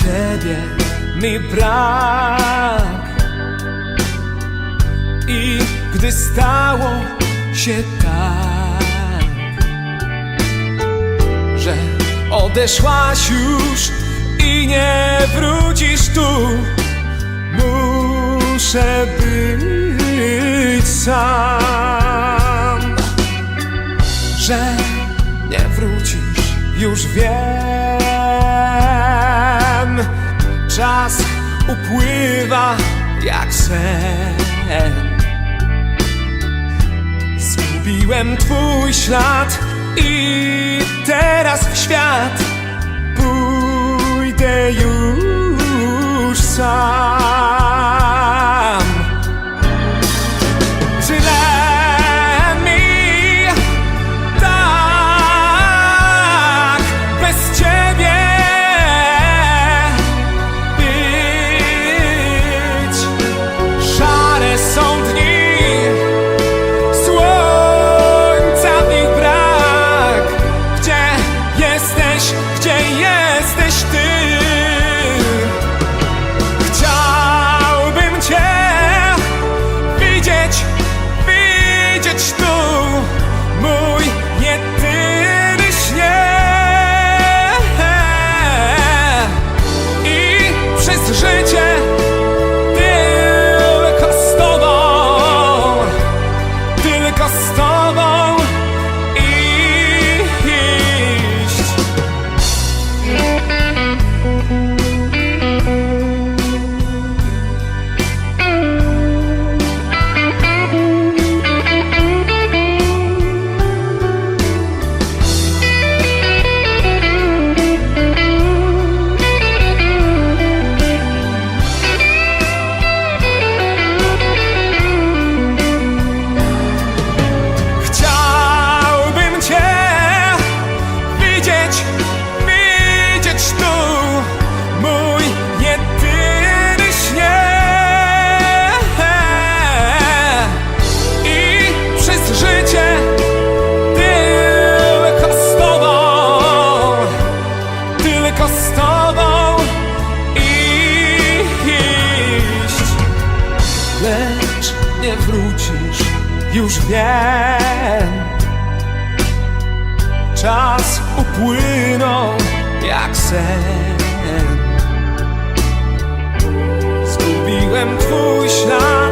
ciebie mi brak. I gdy stało się tak Że odeszłaś już i nie wrócisz tu Muszę być sam Że nie wrócisz, już wiem Czas upływa jak sen Zgubiłem twój ślad i teraz w świat pójdę już sam. lecz nie wrócisz, już wiem. Czas upłynął jak sen. Zgubiłem twój ślad.